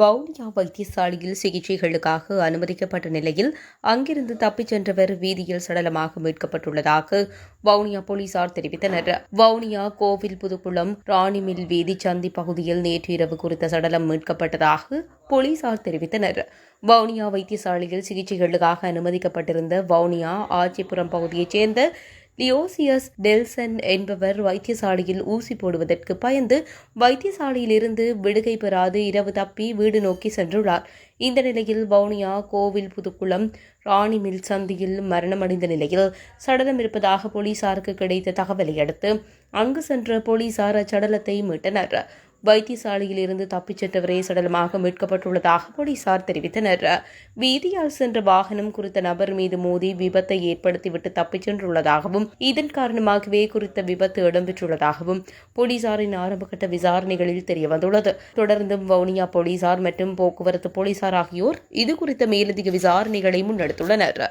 வவுனியா வைத்தியசாலையில் சிகிச்சைகளுக்காக அனுமதிக்கப்பட்ட நிலையில் அங்கிருந்து தப்பிச் சென்றவர் வீதியில் சடலமாக மீட்கப்பட்டுள்ளதாக வவுனியா போலீசார் தெரிவித்தனர். வவுனியா கோவில் புதுக்குளம் ராணிமில் வீதி சந்தி பகுதியில் நேற்று இரவு குறித்த சடலம் மீட்கப்பட்டதாக போலீசார் தெரிவித்தனர். வவுனியா வைத்தியசாலையில் சிகிச்சைகளுக்காக அனுமதிக்கப்பட்டிருந்த வவுனியா ஆச்சிபுரம் பகுதியைச் சேர்ந்த லியோசியஸ் டெல்சன் என்பவர் வைத்தியசாலையில் ஊசி போடுவதற்கு பயந்து வைத்தியசாலையிலிருந்து விடுகை பெறாது இரவு தப்பி வீடு நோக்கி சென்றுள்ளார். இந்த நிலையில் வவுனியா கோவில் புதுக்குளம் ராணி மில் சந்தியில் மரணமடைந்த நிலையில் சடலம் இருப்பதாக போலீசாருக்கு கிடைத்த தகவலை அடுத்து அங்கு சென்ற போலீசார் அச்சடலத்தை மீட்டனர். வைத்தியசாலையில் இருந்து தப்பிச் சென்றவரே சடலமாக மீட்கப்பட்டுள்ளதாக போலீசார் தெரிவித்தனர். வீதியால் சென்ற வாகனம் குறித்த நபர் மீது மோதி விபத்தை ஏற்படுத்திவிட்டு தப்பிச் சென்றுள்ளதாகவும் இதன் காரணமாகவே குறித்த விபத்து இடம்பெற்றுள்ளதாகவும் போலீசாரின் ஆரம்பகட்ட விசாரணைகளில் தெரியவந்துள்ளது. தொடர்ந்தும் வவுனியா போலீசார் மற்றும் போக்குவரத்து போலீசார் ஆகியோர் இது குறித்த மேலதிக விசாரணைகளை முன்னெடுத்துள்ளனர்.